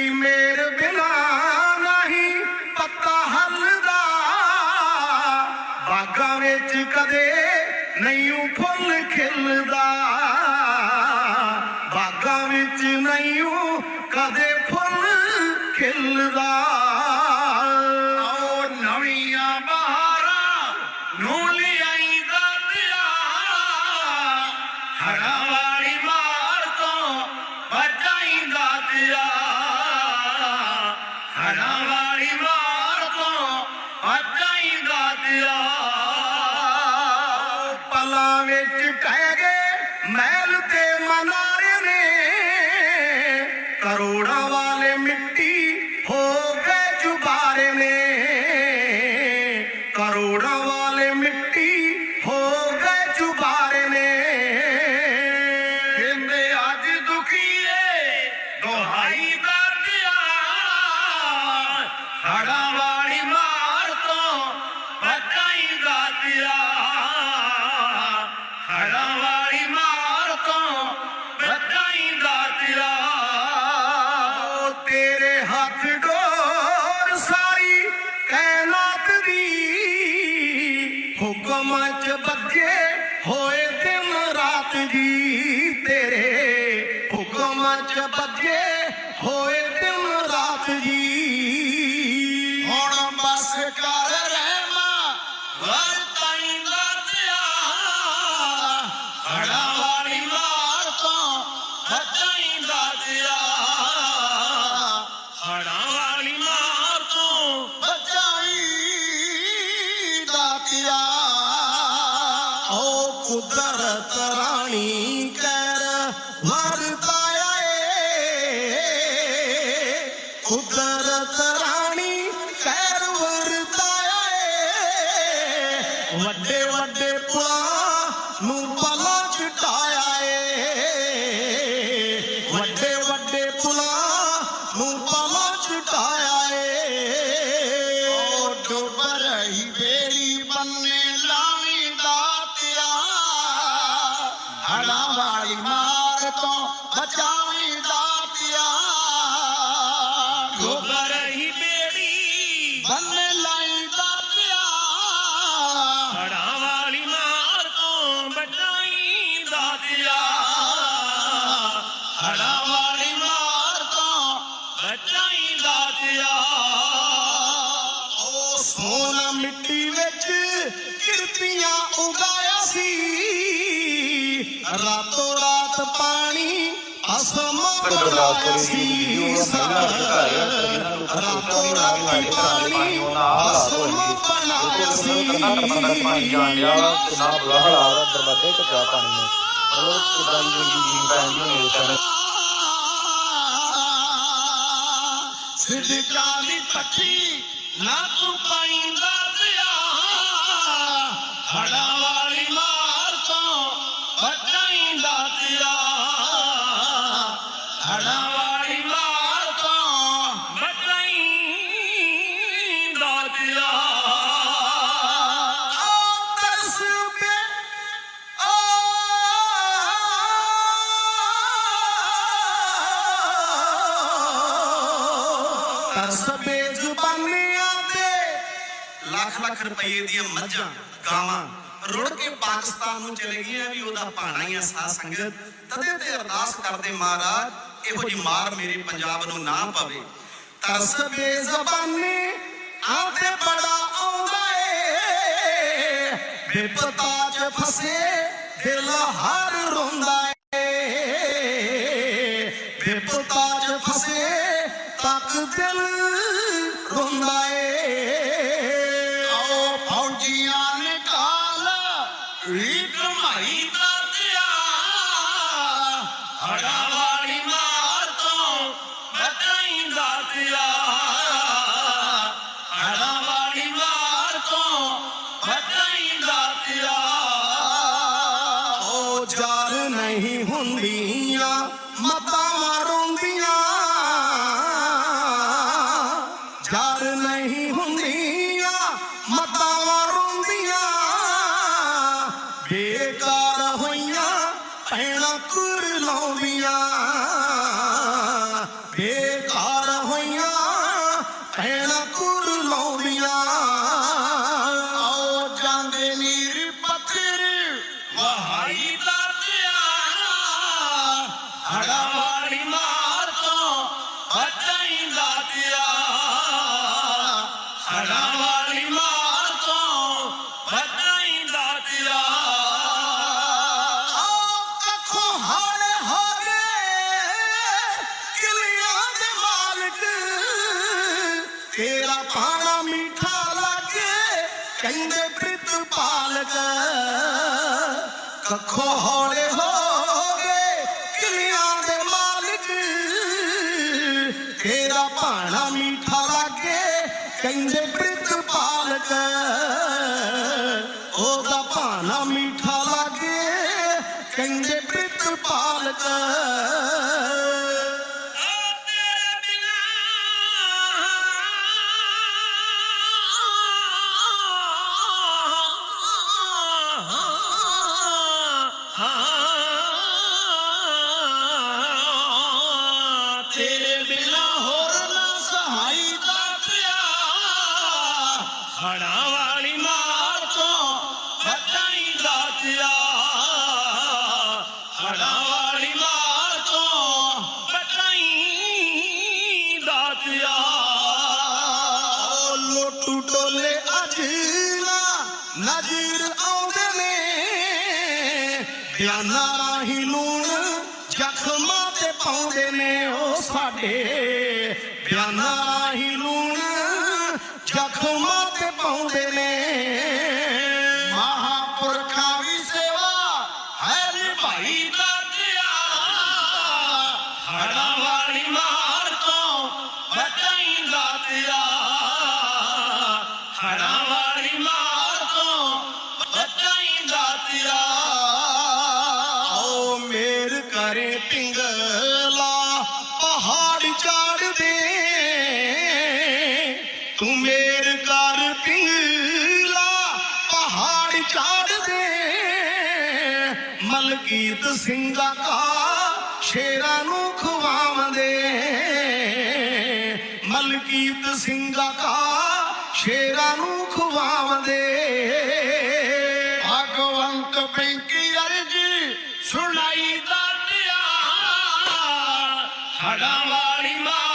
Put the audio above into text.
ਤੇਰੀ ਮੇਰ ਬਿਨਾ ਨਹੀਂ ਪੱਤਾ ਹੱਲਦਾ। ਬਾਗਾਂ ਵਿੱਚ ਕਦੇ ਨਹੀਂ ਊ ਫੁੱਲ ਖਿਲਦਾ। ਬਾਗਾਂ ਵਿੱਚ ਨਹੀਂ ਊ ਕਦੇ ਫੁੱਲ ਖਿਲਦਾ। ਪਲਾਂ ਵਿੱਚ ਕਹਿ ਗਏ ਮਹਿਲ ਤੇ ਮਨਾਰੇ ਨੇ। ਕਰੋੜਾਂ ਵਾਲੇ ਮਿੱਟੀ ਹੋ ਗਏ ਚੁਬਾਰੇ ਨੇ। ਕਰੋੜਾਂ ਵਾਲੇ ਮਿੱਟੀ ਹੋ ਗਏ ਚੁਬਾਰੇ ਨੇ। ਕਹਿੰਦੇ ਅੱਜ ਦੁਖੀਏ ਦੁਹਾਈ ਦਾ ਦਿਆ ਹੜਾਂ ਰਾਤ ਕੁਦਰਤ ਰਾਣੀ ਕਰ ਵਰਤਾਇਆ ਏ ਵੱਡੇ ਵੱਡੇ ਪੁਲਾਂ ਨੂੰ ਪਲਾਂ ਚਟਾਇਆ ਏ ਵੱਡੇ ਵੱਡੇ ਪੁਲਾਂ ਨੂੰ ਪਲਾਂ ਚਟਾਇਆ ਏ ਓ ਡੁੱਬ ਰਹੀ ਬੇੜੀ ਬੰਨੇ ਲਾਵੀ ਦਾਤਿਆ ਹੜਾ ਵਾਲੀ ਮਾਰ ਤੋਂ ਬਚਾਵੀ ਬੰਨੇ ਲਾਈ ਦਾਤਿਆ ਹੜਾਂ ਵਾਲੀ ਮਾਰ ਤੋਂ ਬਚਾਈ ਦਾਤਿਆ ਹੜਾ ਵਾਲੀ ਮਾਰ ਤੋਂ ਬਚਾਈ ਦਾਤਿਆ ਉਹ ਸੋਨਾ ਮਿੱਟੀ ਵਿੱਚ ਕਿਰਤੀਆਂ ਉਗਾਇਆ ਸੀ। ਰਾਤੋਂ ਰਾਤ ਪਾਣੀ ਅਸਮਾਂ ਬਣਾਇਆ ਸੀ ਰਾਤੋਂ ਰਾਤ ਪਾਣੀ ਅਸਮਾਂ ਬਣਾਇਆ ਸੀ। ਜਾਣ ਲਿਆ ਕਿੰਨਾ ਬੁਰਾ ਹਾਲਾਤ ਦਰਵਾਜ਼ੇ ਕੱਟਿਆ ਪਾਣੀ ਨੇ। ਮਤਲਬ ਕਿੱਦਾਂ ਦੀ ਜ਼ਿੰਦਗੀ ਪੈਂਦੀ ਹੋਣੀ ਤਰ੍ਹਾਂ ਸਿੱਧਕਾਂ ਦੀ ਪੱਠੀ ਨਾ ਤੂੰ ਪਾਈਂਦਾ ਪਿਆ। ਹੜਾ ਦਾਤਿਆ ਓ ਤੇ ਲੱਖ ਲੱਖ ਰੁਪਏ ਦੀਆਂ ਮੱਝਾਂ, ਗਾਵਾਂ ਰੁੜ ਕੇ ਪਾਕਿਸਤਾਨ ਨੂੰ ਚਲੇ ਗਈਆਂ ਵੀ ਉਹਦਾ ਭਾਣਾ ਹੀ ਆ ਸਾਧ ਸੰਗਤ। ਤਦੇ ਤੇ ਅਰਦਾਸ ਕਰਦੇ ਮਹਾਰਾਜ, ਇਹੋ ਜੀ ਮਾਰ ਮੇਰੇ ਪੰਜਾਬ ਨੂੰ ਨਾ ਪਵੇ। ਤਰਸ ਬੇਜ਼ਬਾਨੀ ਬੇਪਤਾ ਚ ਫਸੇ, ਦਿਲ ਹਰ ਰੋਂਦਾ ਏ। ਬੇਪਤਾ ਚ ਫਸੇ, ਤੱਕ ਦਿਲ ਰੋਂਦਾ ਏ। ਆਓ ਫੌਜੀਆਂ ਨੇ ਕਾਲ ਵੀ ਜਾਰ ਨਹੀਂ ਇਮਾਨ ਤੋਂ ਬਚਾਈਂਦਾ ਤੇਰਾ ਕੱਖੋਂ ਹਾਲ ਹਾਰੇ ਕਿਲਿਆਂ ਦੇ ਮਾਲਕ। ਤੇਰਾ ਪਾਣਾ ਮਿੱਠਾ ਲੱਗੇ ਕਹਿੰਦੇ ਪ੍ਰਿਤ ਪਾਲਕ। ਕੱਖੋਂ ਹੌਲੇ ਹੋ ਪਾਲਕ ਉਹਦਾ ਪਾਣਾ ਮਿੱਠਾ ਲੱਗੇ ਕਹਿੰਦੇ ਪ੍ਰਿਤ ਪਾਲਕ ਤੇਰੇ ਹੜਾਂ ਮਾਰ ਤੋਂ ਬਚਾਈ ਦਾਤਿਆ। ਹੜਾਂ ਵਾਲੀ ਮਾਰ ਤੋਂ ਬਚਾਈ ਦਾਤਿਆ। ਲੋਟੂ ਟੋਲੇ ਅੱਜ ਨਜ਼ਰ ਆਉਂਦੇ ਨੇ। ਬਿਆਨਾਂ ਰਾਹੀਂ ਲੂਣ ਜ਼ਖਮਾਂ ਤੇ ਪਾਉਂਦੇ ਨੇ ਉਹ ਸਾਡੇ। ਬਿਆਨਾਂ ਰਾਹੀਂ ਲੂਣ ਹੜਾਂ ਮਾਰ ਤੋਂ ਬਚਾਈ ਦਾਤਿਆ ਹੜਾਂ ਵਾਲੀ ਮਾਰ ਤੋਂ ਬਚਾਈ ਦਾਤਿਆ ਆਓ ਮੇਰ ਕਰੇ ਪਿੰਗਲਾ, ਪਹਾੜ ਚਾੜ ਦੇ। ਤੂੰ ਮੇਰ ਕਰ ਪਿੰਗਲਾ, ਪਹਾੜ ਚਾੜ ਦੇ। ਮਲਕੀਤ ਸਿੰਘਾ ਕਾ ਸ਼ੇਰਾਂ ਨੂੰ ਖਵਾਵਦੇ ਮਲਕੀਤ ਸਿੰਘਾ ਕਾ ਸ਼ੇਰਾਂ ਨੂੰ ਖਵਾਵਦੇ ਭਗਵੰਤ ਪਿੰਕੀ ਅਰਜੀ ਸੁਣਾਈ ਦਾਤਿਆ ਹੜਾਂ ਵਾਲੀ ਮਾਂ